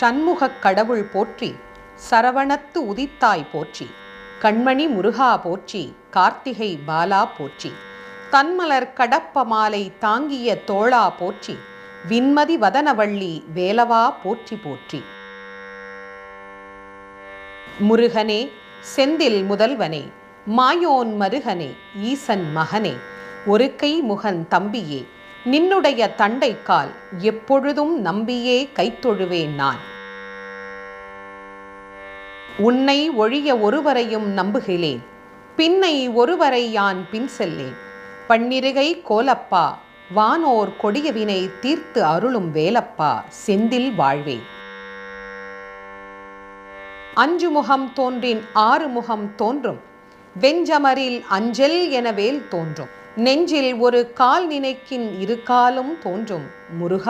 சண்முகக் கடவுள் போற்றி சரவணத்து உதித்தாய் போற்றி கண்மணி முருகா போற்றி கார்த்திகை பாலா போற்றி தன்மலர் கடப்ப மாலை தாங்கிய தோளா போற்றி விண்மதி வதனவள்ளி வேலவா போற்றி போற்றி. முருகனே செந்தில் முதல்வனே மாயோன் மருகனே ஈசன் மகனே ஒரு கை முகன் தம்பியே நின்னுடைய தண்டைக்கால் எப்பொழுதும் நம்பியே கைத்தொழுவேன் நான். உன்னை ஒழிய ஒருவரையும் நம்புகிறேன். பின்னை ஒருவரை யான் பின் செல்லேன். பன்னிருகை கோலப்பா வானோர் கொடியவினை தீர்த்து அருளும் வேலப்பா செந்தில் வாழ்வேன் அஞ்சு முகம் தோன்றின் ஆறு முகம் தோன்றும். வெஞ்சமரில் அஞ்சல் என வேல் தோன்றும். நெஞ்சில் ஒரு கால் நினைக்கின் இரு காலும் தோன்றும் முருகா